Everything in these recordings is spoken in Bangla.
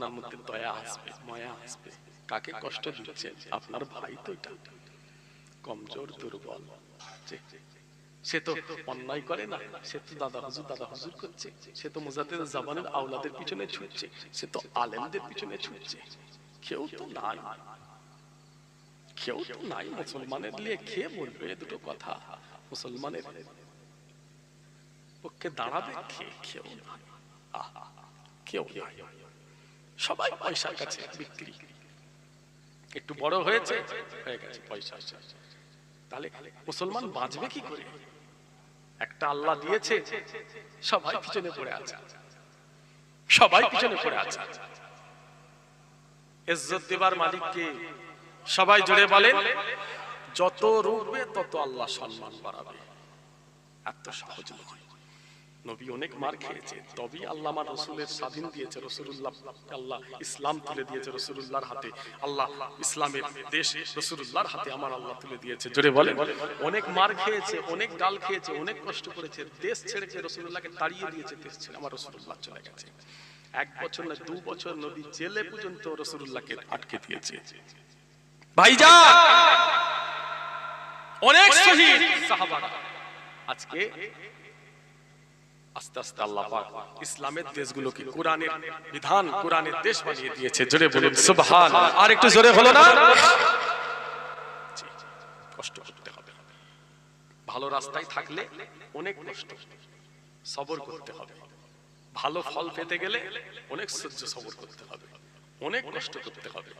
আপনার মধ্যে দয়া আসবে, ময়া আসবে। কাকে কষ্ট দিচ্ছেন? আপনার ভাই তো এটা। কমজোর, দুর্বল। সে তো অন্যায় করে না। সে তো দাদা হুজুর দাদা হুজুর করছে। সে তো মুজাদ্দিদ জামানের আওলাদের পিছনে ছুটছে। সে তো আলেমদের পিছনে ছুটছে। কেউ তো নাই। কেউ তো নাই। মুসলমানের লিয়ে কে বলবে দুটো কথা। মুসলমানের পক্ষে দাঁড়াবে কে? কেউ নাই। কেউ নাই। সবাই পয়সার কাছে বিক্রি। একটু বড় হয়েছে, হয়ে গেছে, পয়সা তাহলে মুসলমান বাঁচবে কি করে? একটা আল্লাহ দিয়েছে, সবাই পিছনে পড়ে আছে। সবাই পিছনে পড়ে আছে। ইজ্জত দেবার মালিককে সবাই জুড়ে বলেন, যত রূপবে তত আল্লাহ সম্মান বাড়াবে। এত সহজ নয়। নবী অনেক মার খেয়েছে। তবেই আল্লাহ আমার রসুলের স্বাধীন দিয়েছে রসুল্লাহ আল্লাহ ইসলাম তুলে দিয়েছে রসুল্লাহর হাতে। আল্লাহ ইসলামের দেশ রসুল্লাহর হাতে আমার আল্লাহ তুলে দিয়েছে। জোরে বলে অনেক মার খেয়েছে, অনেক গাল খেয়েছে, অনেক কষ্ট করেছে। দেশ ছেড়েছে রসুল্লাহকে তাড়িয়ে দিয়েছে, দেশ ছেড়ে আমার রসুল্লাহ চলে গেছে। এক বছর না, দু বছর নবী জেলে পর্যন্ত রসুল্লাহকে আটকে দিয়েছে। ভাইজা অনেক শহীদ সাহাবারা। আজকে আস্তে আস্তে আল্লাহ পাক ইসলামের দেশগুলোকে কোরআনের বিধান, কোরআনের দেশ বানিয়ে দিয়েছে। জোরে বলুন, সুবহান। আর একটু জোরে হলো না? কষ্ট করতে হবে। ভালো রাস্তায় থাকলে অনেক কষ্ট। সবর করতে হবে। ভালো ফল পেতে গেলে অনেক সহ্য সবর করতে হবে। অনেক কষ্ট করতে হবে।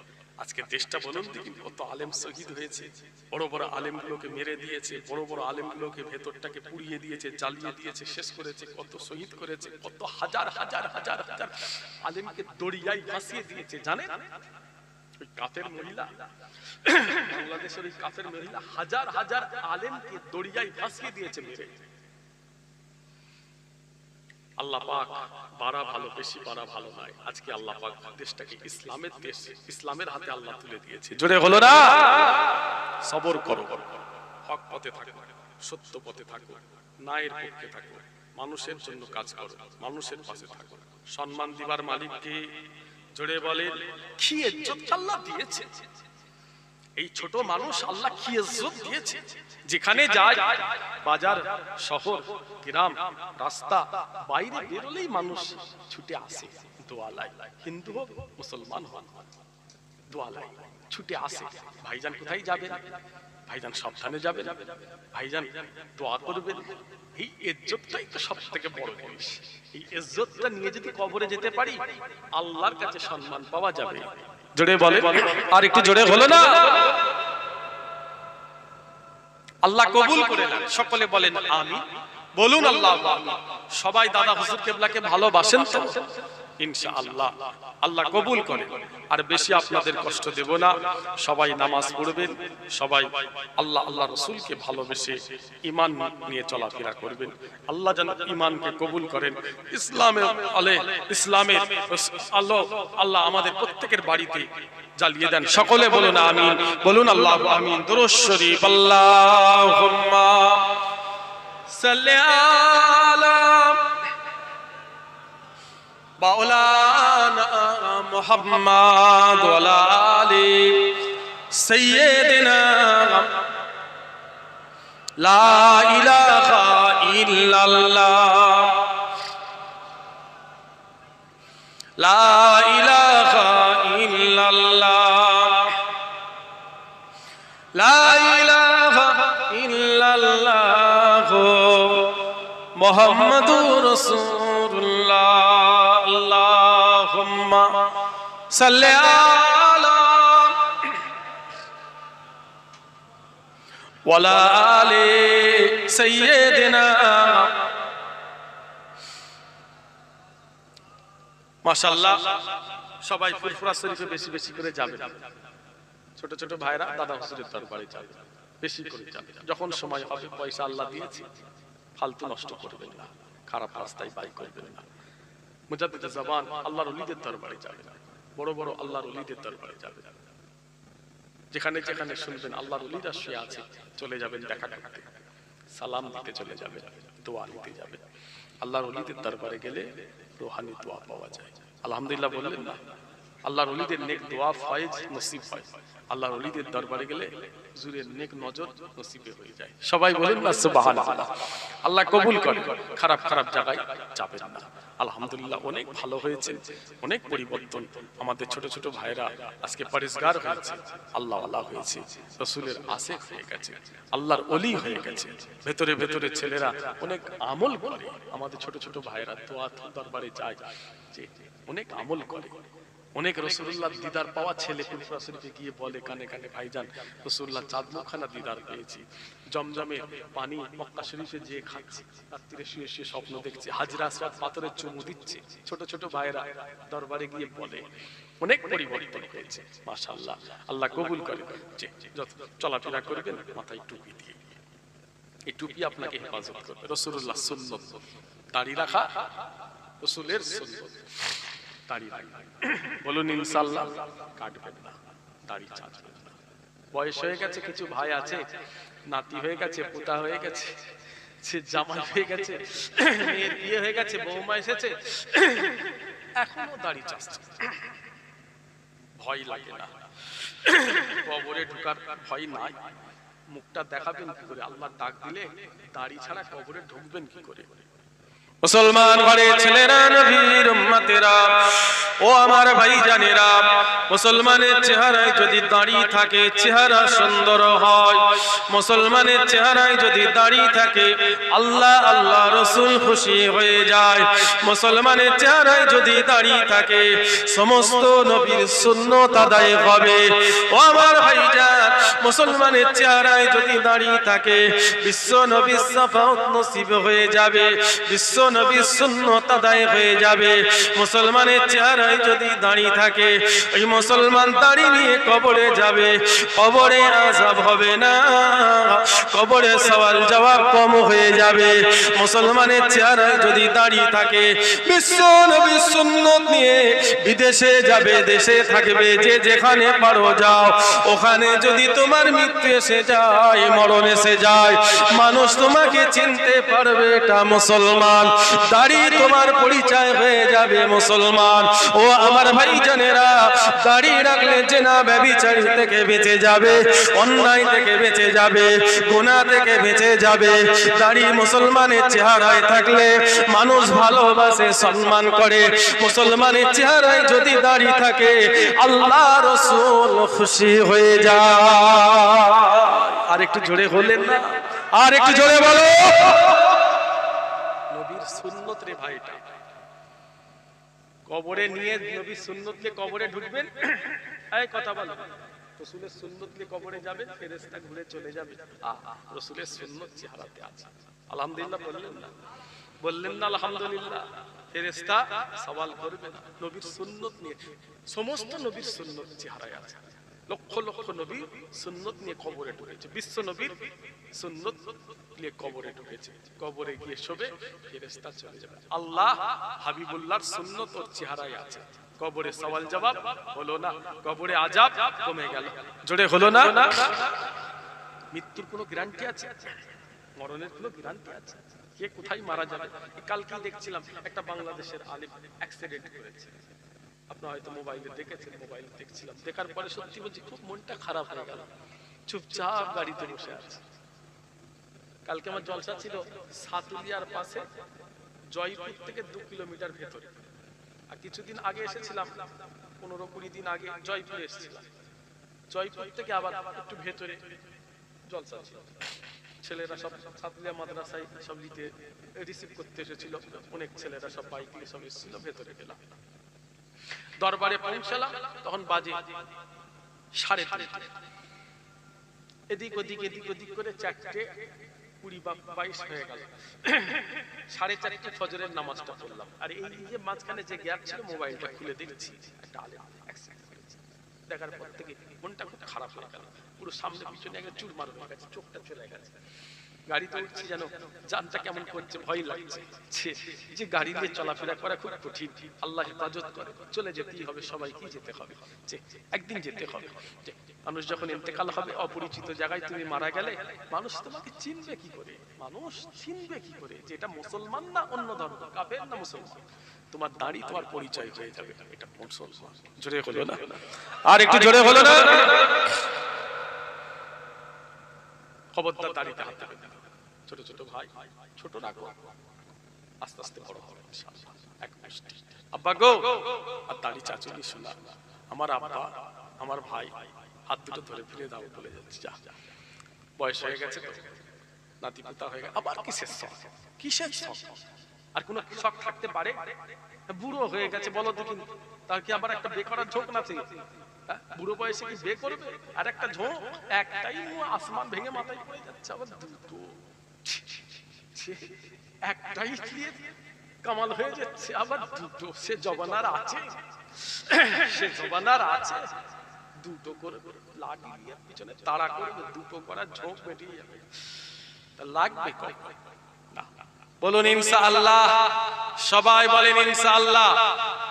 আজকে দেশটা বলুন দেখি, কত আলেম শহীদ হয়েছে, বড় বড় আলেমগুলোকে মেরে দিয়েছে, বড় বড় আলেম আলেমগুলোকে ভেতরটাকে পুড়িয়ে দিয়েছে, জ্বালিয়ে দিয়েছে, শেষ করেছে, কত শহীদ করেছে, কত হাজার হাজার হাজার হাজার আলেমকে দড়িয়াই ভাসিয়ে দিয়েছে, জানেন? ওই কাফের মহিলা, বাংলাদেশের ওই কাফের মহিলা হাজার হাজার আলেমকে দড়িয়াই ভাসিয়ে দিয়েছে মেরে। আল্লাহ পাক বাড়া ভালো, বেশি বাড়া ভালো নয়। আজকে আল্লাহ পাক দেশটাকে ইসলামের দেশ, ইসলামের হাতে আল্লাহ তুলে দিয়েছে। জোরে হলো না? সবর করো। হক পথে থাকো, সত্য পথে থাকো, ন্যায়ের পক্ষে থাকো, মানুষের জন্য কাজ করো, মানুষের পাশে থাকো। সম্মান দিবার মালিককে জোরে বলে কি ইজ্জত আল্লাহ দিয়েছে? এই ছোট মানুষ আল্লাহ কি ইজ্জত দিয়েছে? যেখানে যায় বাজার শহর গ্রাম রাস্তা বাইরে বেরোলেই মানুষ ছুটে আসে দোয়ালাই হিন্দু হোক মুসলমান হোক দোয়ালাই ছুটে আসে। ভাইজান কোথায় যাবে ভাইজান সাবধানে যাবেন। ভাইজান দোয়া করবেন। এই ইজ্জতটাই তো সব থেকে বড় জিনিস। এই ইজ্জতটা নিয়ে যদি কবরে যেতে পারি আল্লাহর কাছে সম্মান পাওয়া যাবে। জোরে বলে। আর একটু জোরে হলো না? আল্লাহ কবুল করে না সকলে বলেন আমি বলুন আল্লাহ, সবাই দাদা হুজুর কেবলাকে ভালোবাসেন তো? ইনশাআল্লাহ। আল্লাহ কবুল করে। আর বেশি আপনাদের কষ্ট দেব না। সবাই নামাজ পড়বেন। সবাই আল্লাহ আল্লাহ রসুলকে ভালোবেসে ইমান নিয়ে চলাফেরা করবেন। আল্লাহ যেন ইমানকে কবুল করেন। ইসলামের আলে ইসলামের আল্লাহ আল্লাহ আমাদের প্রত্যেকের বাড়িতে জ্বালিয়ে দেন। সকলে বলুন আমিন। বলুন আল্লাহ আমিন। দুরুশ শরীফ, আল্লাহুম্মা আলা মাওলানা মুহাম্মদ ওয়া আলা আলি সাইয়্যিদিনা লা ইলাহা ইল্লাল্লাহ লা ইলাহা ইল্লাল্লাহ লা ইলাহা ইল্লাল্লাহ মুহাম্মাদুর রাসূলুল্লাহ সাল্লি আলা ওয়ালা আলি সাইয়্যিদিনা। মাশাআল্লাহ, সবাই ফুরফুরা শরীফে বেশি বেশি করে যাবে। ছোট ছোট ভাইরা দাদা হুজুরের দরবারে যাবে, বেশি করে যাবে। যখন সময় হবে, পয়সা আল্লাহ দিয়েছে, ফালতু নষ্ট করবেন না, খারাপ রাস্তায় বাই করবেন না। মুজাদ্দিদ জামান আল্লাহর ওলিদের দরবারে যাবে। বড় বড় আল্লাহর ওলিদের দরবারে যাবে। যেখানে যেখানে শুনবেন আল্লাহর ওলিরা শুয়ে আছে, চলে যাবেন দেখা করতে। সালাম দিতে চলে যাবেন, দোয়া নিতে যাবেন। আল্লাহর ওলিদের দরবারে গেলে রোহানি দোয়া পাওয়া যায়। আলহামদুলিল্লাহ বললেন না আল্লাহর অলিদের নেক দোয়া ফয়েজ নসিব হয়। আল্লাহর অলিদের দরবারে গেলে হুজুরের নেক নজর নসিবে হয়ে যায়। সবাই বলেন না, সুবহানাল্লাহ। আল্লাহ কবুল করে খারাপ খারাপ জায়গায় যাবেন না। আলহামদুলিল্লাহ, অনেক ভালো হয়েছে, অনেক পরিবর্তন আমাদের ছোট ছোট ভাইরা আজকে পরিষ্কার হয়েছে। আল্লাহ আল্লাহ হয়েছে, রসুলের আশেক হয়ে গেছে, আল্লাহর অলি হয়ে গেছে। ভেতরে ভেতরে ছেলেরা অনেক আমল করে। আমাদের ছোট ছোট ভাইরা দোয়া দরবারে যায় যে অনেক আমল করে। অনেক রসুল্লাহ দিদার পাওয়া ছেলে কুরফুরা শরীফে গিয়ে বলে, কানে কানে ভাইজান রসুল্লাহ চাঁদ মুখানা দিদার পেয়েছি। জমজমে পানি মক্কা শরীফে যে খাচ্ছি। রাত্রিরে শুয়ে শুয়ে স্বপ্ন দেখছি। হাজরা আসওয়াদ পাথরের চুমু দিচ্ছে। ছোট ছোট ভাইরা দরবারে গিয়ে বলে, অনেক পরিবর্তন হয়েছে। মাশাআল্লাহ, আল্লাহ কবুল করে। চলাফেরা করবেন, মাথায় টুপি দিয়ে। এই টুপি আপনাকে হেফাজত করবে। রসুল্লাহ সুন্নত। দাড়ি রাখা, রসুলের সুন্নত। দাড়ি রাখা বলুন, ইনশাল্লাহ কাটবেন না। দাড়ি চাচবেন না বয়স হয়ে গেছে, কিছু ভাই আছে, নাতি হয়ে গেছে, পোতা হয়ে গেছে, সে জামাই হয়ে গেছে মেয়ের বিয়ে হয়ে গেছে, বৌমা এসেছে। এখনও দাড়ি চাচ্ছে ভয় লাগে না। কবরে ঢুকার ভয় নাই। মুখটা দেখাবেন কি করে? আল্লাহ ডাক দিলে দাড়ি ছাড়া কবরে ঢুকবেন কি করে? মুসলমান ঘরে ছেলেরা, নবীর উম্মতেরা, ও আমার ভাই জানেরা মুসলমানের চেহারায় যদি দাড়ি থাকে, চেহারা সুন্দর হয়। মুসলমানের চেহারায় যদি দাড়ি থাকে, আল্লাহ আল্লাহ রসুল খুশি হয়ে যায়। মুসলমানের চেহারায় যদি দাড়ি থাকে, সমস্ত নবীর সুন্নত আদায় হবে। ও আমার ভাইজান, মুসলমানের চেহারায় যদি দাড়ি থাকে, বিশ্ব নবীর সাফাত নসিব হয়ে যাবে। বিশ্ব নবীর সুন্নত আদায় হয়ে যাবে। মুসলমানের চেহারায় যদি দাঁড়িয়ে থাকে, ওই মুসলমান দাড়ি নিয়ে কবরে যাবে। কবরে আজাব হবে না। কবরে সওয়াল জবাব কম হয়ে যাবে। মুসলমানের চেহারায় যদি দাঁড়িয়ে থাকে, বিশ্ব নবীর সুন্নত নিয়ে বিদেশে যাবে, দেশে থাকবে, যে যেখানে পারো যাও। ওখানে যদি তোমার মৃত্যু এসে যায়, মরণ এসে যায়, মানুষ তোমাকে চিনতে পারবে এটা মুসলমান। দাড়ি তোমার পরিচয় হয়ে যাবে মুসলমান। ও আমার ভাই জানেরা দাড়ি রাখলে জেনা ব্যবিচারী থেকে বেঁচে যাবে, অন্যায় থেকে বেঁচে যাবে গোনা থেকে বেঁচে যাবে। দাড়ি মুসলমানের চেহারায় থাকলে মানুষ ভালোবাসে, সম্মান করে। মুসলমানের চেহারায় যদি দাড়ি থাকে, আল্লাহ রসুল খুশি হয়ে যায়। আর একটু জোরে হলেন না? আর একটু জোরে বলো। ভাইটা। কবরে নিয়ে নবীর সুন্নত নিয়ে কবরে ঢুকবেন। এই কথা বলো। রসুলের সুন্নত নিয়ে কবরে যাবেন ফেরেশতা ঘুরে চলে যাবে। রসুলের সুন্নত চেহারাতে আছে। আলহামদুলিল্লাহ বললেন না। বললেন না, আলহামদুলিল্লাহ। ফেরেশতা সওয়াল করবে না। নবীর সুন্নত নিয়ে সমস্ত নবীর সুন্নত চেহারায় আছে। লক্ষ লক্ষ নবী সুন্নত নিয়ে কবরে ঢুকেছে। বিশ্ব নবীর সুন্নত নিয়ে কবরে ঢুকেছে। কবরে গিয়ে শোবে, ফেরেশতা চলে যাবে। আল্লাহ হাবিবুল্লাহর সুন্নত ওর চেহারায় আছে। কবরে সওয়াল জবাব, হলো না। কবরে আজাব কমে গেল। জোরে হলো না? মৃত্যুর কোনো গ্যারান্টি আছে? মরণের কোনো গ্যারান্টি আছে? কে কোথায় মারা যাবে? কালকে দেখছিলাম একটা বাংলাদেশের আলিম অ্যাক্সিডেন্ট করেছে। আপনারা হয়তো মোবাইলে দেখেছেন, মোবাইল দেখছিলাম। দেখার পরে সত্যি বলছি, খুব মনটা খারাপ হয়ে গেল। চুপচাপ গাড়িতে বসে আছে। কালকে আমার জলসা ছিল সাতুলিয়ার পাশে, জয়পুর থেকে দু কিলোমিটার ভেতরে। আর কিছুদিন আগে এসেছিলাম, পনেরো কুড়ি দিন আগে জয়পুরে এসেছিলাম। জয়পুর থেকে আবার একটু ভেতরে জলসা ছিল। ছেলেরা সব সাতুলিয়া মাদ্রাসায় সব নিতে রিসিভ করতে এসেছিল। অনেক ছেলেরা সব বাইক নিয়ে সব এসেছিল, ভেতরে গেলাম। দরবারে পৌঁছালাম, তখন বাজে সাড়ে তিনটে। এদিক ওদিক এদিক ওদিক করে চারটে কুড়ি বা বাইশ হয়ে গেল। সাড়ে চারটে ফজরের নামাজটা পড়লাম। আর এই যে মাঝখানে যে গ্যাপ ছিল, মোবাইলটা খুলে দেখছি দেখার পর থেকে মনটা খুব খারাপ হয়ে গেল। পুরো সামনে পিছনে একটা চুরমার হয়ে গেছে, চোখটা চলে গেছে। গাড়িতে উঠছি যেন জানটা কেমন করছে, ভয় লাগছে। যে গাড়ি নিয়ে চলাফেরা করা খুব কঠিন। আল্লাহ হেফাজত করে। চলে যেতেই হবে সবাইকে যেতে হবে। একদিন যেতে হবে। মানুষ যখন ইন্তেকাল হবে, অপরিচিত জায়গায় তুমি মারা গেলে, মানুষ তোমাকে চিনবে কি করে? মানুষ চিনবে কি করে যে এটা মুসলমান না অন্য ধর্ম? কাফের না মুসলমান? তোমার দাড়ি তোমার পরিচয় হয়ে যাবে এটা মুসলমান। জোরে হলো না? আর একটু জোরে হলো না? খবরদার দাড়িতে হাত দেবে ছোট ছোট ভাই, ছোট রাখো আস্তে আস্তে বড় হবে এক মুষ্টি। আব্বা গো, আর দাড়ি চাচুনি শোনা আমার আব্বা, আমার ভাই, হাত দুটো ধরে ফিরে দাও বলে যাচ্ছে। যা। বয়স হয়ে গেছে তো। নাতি পুতা হয়ে গেছে। আবার কিসের শখ? কিসের শখ? আর কোন শখ থাকতে পারে? বুড়ো হয়ে গেছে, বলো দেখি। তার কি আবার একটা বে করার ঝোঁক না আছে? হ্যাঁ? বুড়ো বয়সে কি বে করবে? আর একটা ঝোঁক? একটাই আসমান ভেঙে মাথায় পড়ে যাচ্ছে আবার দুটো। একটাই দিয়ে কামাল হয়ে যাচ্ছে আবার দুটো। সে জবানার আছে। সে জবানার আছে। দুটো করে লাঠি দিয়ে পিছনে তাড়া করবে দুটো করার ঝোঁক বেরিয়ে যাবে। লাগবে না বলুন ইনশাআল্লাহ। সবাই বলেন ইনশাআল্লাহ।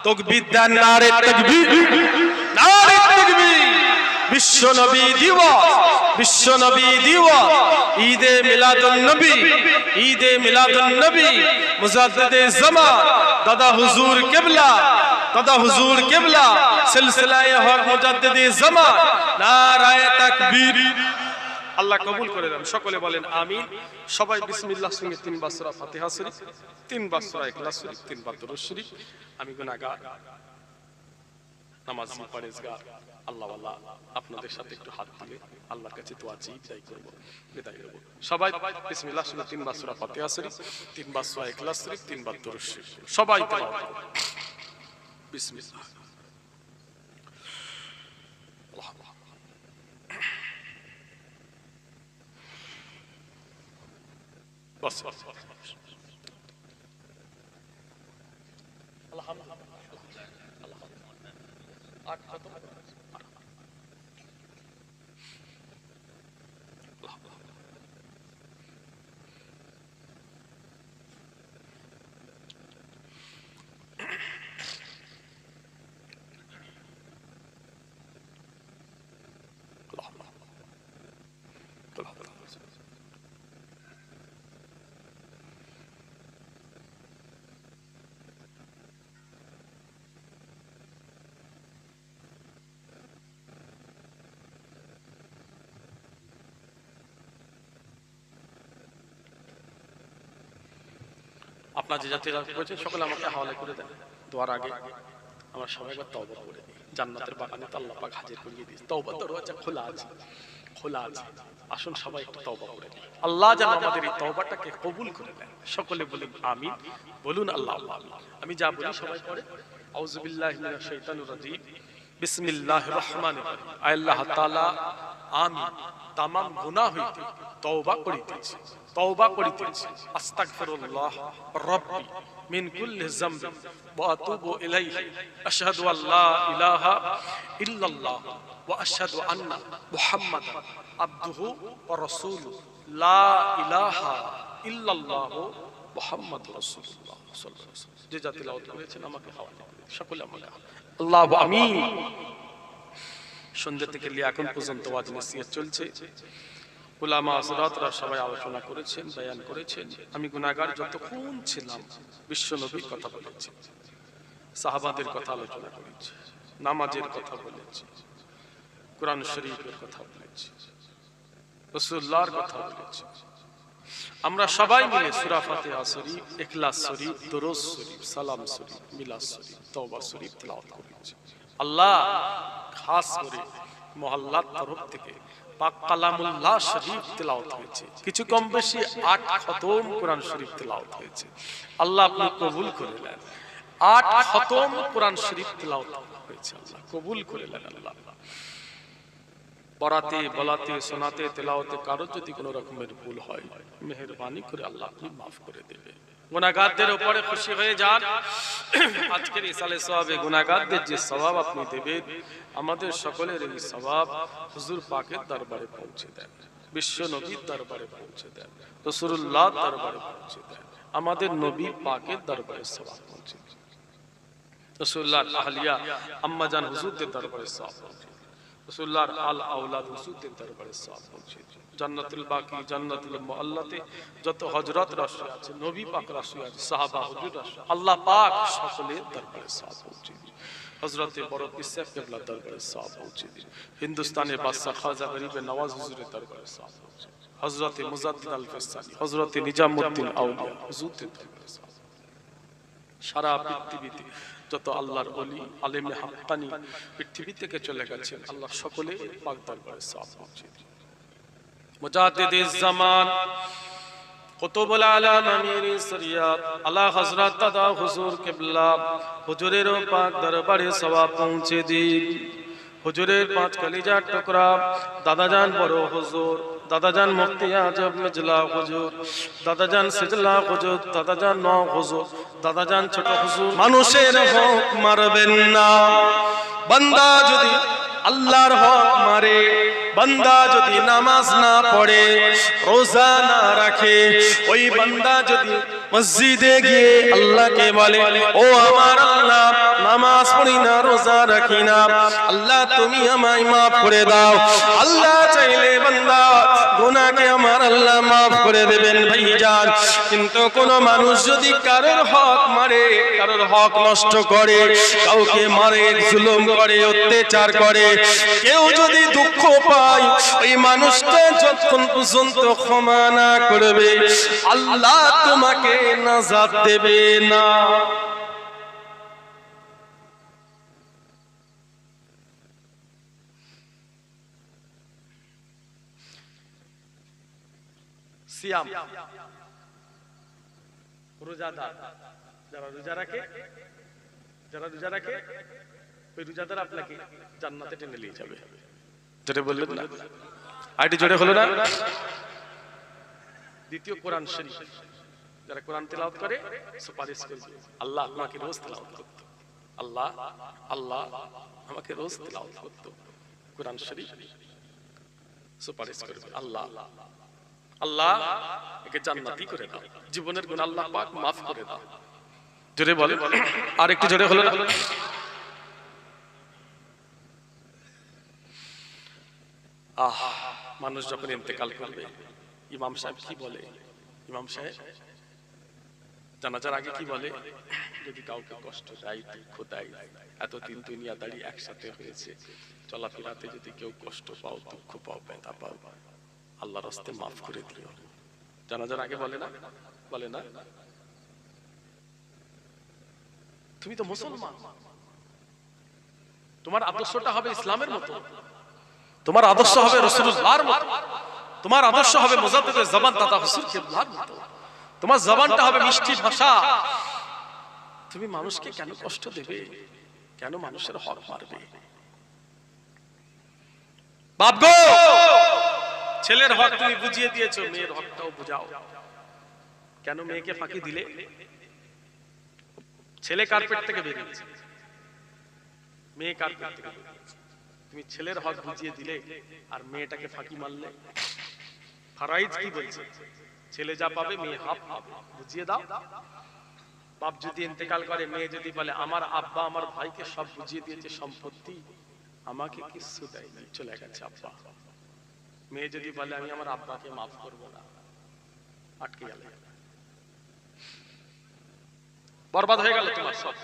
তকবীর দেন নারে তাকবীর। তাকবীর। বিশ্ব নবী দিবস বিশ্ব নবী দিবস, ঈদে মিলাদুন নবী ঈদে মিলাদুন নবী মুজাদ্দিদে জামান দাদা হুজুর কিবলা, দাদা হুজুর কিবলা, সিলসিলায়ে হক মুজাদ্দিদে জামান নারায়ে তাকবীর। আল্লাহ কবুল করে দেন সকলে বলেন আমিন। সবাই বিসমিল্লাহ সঙ্গে তিনবার সূরা ফাতিহা শরীফ, তিনবার সূরা ইখলাস শরীফ, তিনবার দরুদ শরীফ। আমি গুনাহগার, নামাজ আল্লাহ আল্লাহ আপনাদের সাথে একটু হাত দিয়ে আল্লাহর কাছে দোয়া চেয়ে বিদায় করব, বিদায় নেব। সবাই, বিসমিল্লাহ সঙ্গে তিনবার সূরা ফাতিহা শরীফ তিনবার সূরা ইখলাস শরীফ তিনবার দরুদ সবাই বিসমিল্লাহ। আল্লাহ আল্লাহ বস বস। আট খতম। আল্লাহ আল্লাহ। আল্লাহ আল্লাহ। আপনার যে জাতি করেছেন সকলে আমাকে হাওয়ালে করে দেন। দোয়ার আগে আমার সবাই একবার তওবা করে দিই জান্নাতের বাগানে তো আল্লাহ পাক হাজির করিয়ে দিই তওবা দরওয়াজা খোলা আছে খোলা আছে। আসুন সবাই একটু তওবা করে দিই আল্লাহ যেন আমাদের এই তওবাটাকে কবুল করে নেন। সকলে বলুন, আমিন। বলুন, আল্লাহ আল্লাহ। আমি যা বলি সবাই পড়ে। আউযুবিল্লাহি মিনাশ শাইতানির রাজিম। বিসমিল্লাহির রহমানির রহিম। আল্লাহ তাআলা আমি তামাম গুনাহ হইতে তওবা করিতেছি। তওবা করিতেছি। আস্তাগফিরুল্লাহ রব্বি মিন কুল্লি যামবি ওয়া আতুবু ইলাইহি। আশহাদু আল্লা ইলাহা ইল্লাল্লাহ ওয়া আশহাদু আন্না মুহাম্মাদান আবদুহু ওয়া রাসূলুহু। লা ইলাহা ইল্লাল্লাহ মুহাম্মাদুর রাসূলুল্লাহ সাল্লাল্লাহু আলাইহি ওয়াসাল্লাম যে যা তিলাওয়াত করেছেন আমাকে হাওয়ালে। সকলে আমাকে আল্লাহ আমিন। সন্ধ্যা থেকে নিয়ে এখন পর্যন্ত ওয়াজ নসিহত চলছে। উলামা হযরতরা সবাই আলোচনা করেছেন, বয়ান করেছেন। আমি গুনাহগার যতক্ষণ ছিলাম বিশ্ব নবীর কথা বলেছি, সাহাবাদের কথা আলোচনা করেছি, নামাজের কথা বলেছি, কোরআন শরীফের কথা বলেছি, রাসূলুল্লাহর কথা বলেছি। আমরা সবাই মিলে সূরা ফাতিহা শরীফ, ইখলাস শরীফ, দরুদ শরীফ, সালাম শরীফ, মিলাদ শরীফ, তওবা শরীফ তেলাওয়াত করেছি। আল্লাহ খাস করে মহল্লার তরফ থেকে পাক কালামুল্লাহ শরীফ তেলাওয়াত হয়েছে। কিছু কম বেশি আট খতম কোরআন শরীফ তেলাওয়াত হয়েছে। আল্লাহ আপনি কবুল করে নেন। আট খতম কোরআন শরীফ তেলাওয়াত হয়েছে আল্লাহ, কবুল করে নেন আল্লাহ। পড়াতে, বলাতে, শোনাতে তেলাওতে কারও যদি কোনো রকমের ভুল হয়, মেহেরবানি করে আল্লাহ আপনি মাফ করে দেবে গুনাহগারদের উপরে খুশি হয়ে যান আজকের ইসালে সওয়াবে গুনাহগারদের যে স্বভাব আপনি দেবেন, আমাদের সকলের এই স্বভাব হুজুর পাকের দরবারে পৌঁছে দেন, বিশ্ব নবীর দরবারে পৌঁছে দেন রাসূলুল্লাহ দরবারে পৌঁছে দেন, আমাদের নবী পাকের দরবারে সওয়াব পৌঁছে দেন রাসূলুল্লাহ আহলিয়া, আম্মাজান হুজুরদের দরবারে সওয়াব পৌঁছে। রসুল্লাহর আল আউলাদ হুজুরদের দরবারে সওয়াব পৌঁছে জান্নাতুল বাকি, জান্নাতুল মুআল্লাতে, যত হযরত রাসূল আছে, নবী পাক রাসূল আছে, সাহাবা, হুজুর রাসূল, আল্লাহ পাক সকলের দরবারে সওয়াব পৌঁছে দিন হযরতে বড় দরবারে সওয়াব পৌঁছে দিন হিন্দুস্তানের বাদশা খাজা নওয়াজ হুজুরের দরবারে সওয়াব পৌঁছে দিন মুজাদ্দিদ আল ফিসানি হযরতে নিজামউদ্দিন আউলিয়া হুজুরদের দরবারে সওয়াব সারা পৃথিবীতে যত আল্লাহর ওলি, আলেমে হাক্কানি পৃথিবী থেকে চলে গেছেন, আল্লাহ সকলে পাক পৌঁছে দিন মুজাদ্দিদ জামান দাদা হুজুর পাক পৌঁছে দিন। হুজুরের পাঁচ কলিজার দাদাজান বড় হুজুর দাদাজান মুফতি আজম মিজলা হুজুর। দাদাজান সিজলা হুজুর দাদাজান ন হুজুর দাদাজান ছোট হুজুর। মানুষের হক মারবেন না। বান্দা যদি আল্লাহর হক মারে বান্দা যদি নামাজ না পড়ে রোজা না রাখে ওই বান্দা যদি মসজিদে গিয়ে আল্লাহকে বলে ও আমার আল্লাহ নামাজ পড়ি না, রোজা রাখি না। আল্লাহ, তুমি আমায় মাফ করে দাও। আল্লাহ চাইলে বান্দা গুনাহকে আমার আল্লাহ মাফ করে দেবেন ভাইজান। কিন্তু কোন মানুষ যদি কারোর হক মারে, কারোর হক নষ্ট করে, কাউকে মারে, জুলুম করে, অত্যাচার করে, কেউ যদি দুঃখ পায়, ওই মানুষটা যতক্ষণ পর্যন্ত ক্ষমা না করবে, আল্লাহ তোমাকে নাজাত দেবে না। সিয়াম। রোজাদার। যারা রোজা রাখে, যারা রোজা রাখে, ওই রোজাদার আপনাকে জান্নাতে টেনে নিয়ে যাবে। যেটা বললেন না? আইটি জোরে হলো না? দ্বিতীয় কোরআন শরীফ। যারা কোরআন তেলাওয়াত করে, সুপারিশ করবে আল্লাহ আমাকে রোজ তেলাওয়াত করতো। আল্লাহ আল্লাহ আমাকে রোজ তেলাওয়াত করতো। কোরআন শরীফ সুপারিশ করবে আল্লাহ আল্লাহ একে জান্নাতি করে দাও। জীবনের গুণ আল্লাহ পাক মাফ করে দাও। জোরে বলে আর একটু জোরে হলো আহ, মানুষ যখন ইন্তেকাল করবে, ইমাম সাহেব কি বলে? ইমাম সাহেব, জানাজার আগে কি বলে? যদি কাউকে কষ্ট দেয়, দুঃখ দেয়, এতদিন দুনিয়া দাঁড়িয়ে একসাথে হয়েছে, চলাফেরাতে যদি কেউ কষ্ট পাও, দুঃখ পাও, ব্যথা পাও আল্লাহর হস্তে মাফ করে দিও। জানাজার আগে বলে না? বলে না? তুমি তো মুসলমান। তোমার আদর্শটা হবে ইসলামের মতো। তোমার আদর্শ হবে রসুল্লাহর মতো। তোমার আদর্শ হবে মুজাদ্দিদের জবান দাদা হুসুর কিবলার মতো। তোমার জবানটা হবে মিষ্টি ভাষা। তুমি মানুষকে কেন কষ্ট দেবে? কেন মানুষের হক মারবে? বাপ গো ছেলের হক তুমি বুঝিয়ে দিয়েছ, মেয়ের হকটাও বুঝাও। কেন মেয়েকে ফাঁকি দিলে? ছেলে কার্পেট থেকে বেরিয়েছে মেয়ে কার্পেট থেকে তুমি ছেলের হক বুঝিয়ে দিলে আর মেয়েটাকে ফাঁকি মারলে? ফারাইজ কি বলছে? ছেলে যা পাবে, মেয়ে হাফ বুঝিয়ে দাও। বাপ যদি ইন্তেকাল করে, মেয়ে যদি বলে, আমার আব্বা আমার ভাইকে সব বুঝিয়ে দিয়েছে, সম্পত্তি আমাকে কিছু দেয়নি। চলে গেছে আব্বা। মেয়ে যদি বলে, আমি আমার আব্বাকে মাফ করব না, আটকে গেল। বরবাদ হয়ে গেল তোমার সব।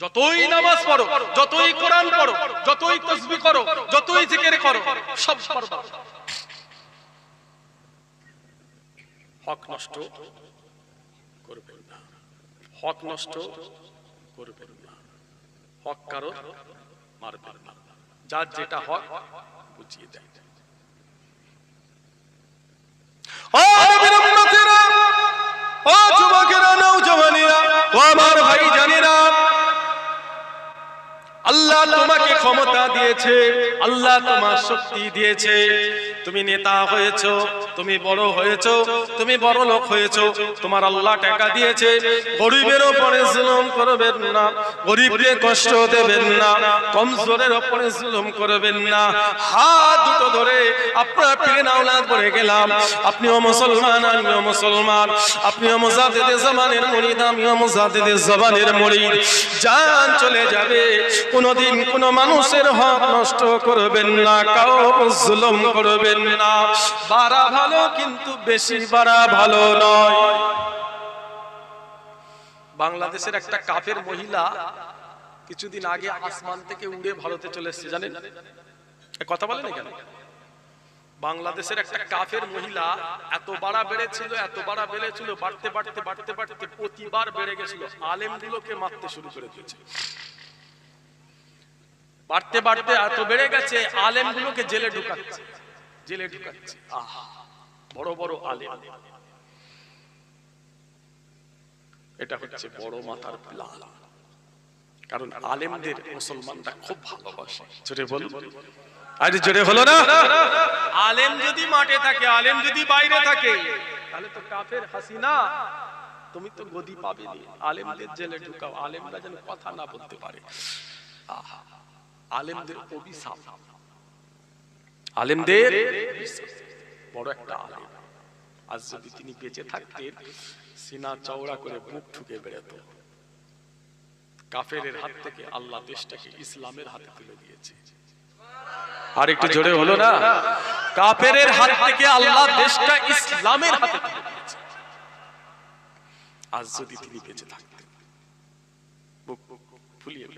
যতই নামাজ পড়ো, যতই কোরআন পড়ো, যতই তসবি করো, যতই জিকির করো, সব বরবাদ। হক নষ্ট করবেন না। হক নষ্ট করবেন না। হক কারও মারবেন না। যার যেটা হক বুঝিয়ে দেয় আল্লাহ তোমাকে ক্ষমতা দিয়েছে আল্লাহ তোমার শক্তি দিয়েছে। তুমি নেতা হয়েছো তুমি বড় হয়েছো, তুমি বড় লোক হয়েছো, তোমার আল্লাহ টাকা দিয়েছে। গরিবের উপরে জুলুম করবেন না, গরিবকে কষ্ট দেবেন না, কমজোরের উপরে জুলুম করবেন না। হাত দুটো ধরে আপনার পীর আওলাদ পড়ে গেলাম, আপনিও মুসলমান, আমিও মুসলমান, আপনিও মুজাদ্দিদে জামানের মুরিদ, আমিও মুজাদ্দিদে জামানের মুরিদ। জান চলে যাবে, কোনোদিন কোন মানুষের হক নষ্ট করবেন না কাউ জুলুম করবেন না। বাড়া ভালো, কিন্তু বেশি বাড়া ভালো নয়। বাংলাদেশের একটা কাফের মহিলা কিছুদিন আগে আসমান থেকে উড়ে ভারতে চলে এসেছে, জানেন? কথা বলেন না কেন? বাংলাদেশের একটা কাফের মহিলা এত বাড়া বেড়েছিল, এত বাড়া বেড়েছিল, বাড়তে বাড়তে বাড়তে বাড়তে প্রতিবার বেড়ে গেছিল। আলেমগুলোকে মারতে শুরু করে দিয়েছে। বাড়তে বাড়তে এত বেড়ে গেছে, আলেমগুলোকে জেলে ঢুকাচ্ছে। জেলে ঢুকাচ্ছে। আহা। বড় বড় আলেম। এটা হচ্ছে বড় মাথার প্লান কারণ আলেমদের মুসলমানরা খুব ভালোবাসে। জোরে বলুন। আরে জোরে হলো না। আলেম যদি মাঠে থাকে আলেম যদি বাইরে থাকে তাহলে তো কাফের হাসিনা। তুমি তো গদি পাবে নি। আলেমদের জেলে ঢুকাও। আলেমরা যেন কথা না বলতে পারে। আহা, আলেমদের অভিশাপ। আলেমদের অভিশাপ। বড় একটা আলেম। আজ যদি তিনি বেঁচে থাকতেন সিনা চওড়া করে বুক ঠুকে বেড়াতো। কাফেরের হাত থেকে আল্লাহ দেশটাকে ইসলামের হাতে তুলে দিয়েছে। আর একটু জোরে হলো না? কাফেরের হাত থেকে আল্লাহ দেশটা ইসলামের হাতে তুলে দিয়েছে। আজ যদি তিনি বেঁচে থাকতেন বুক ফুলিয়ে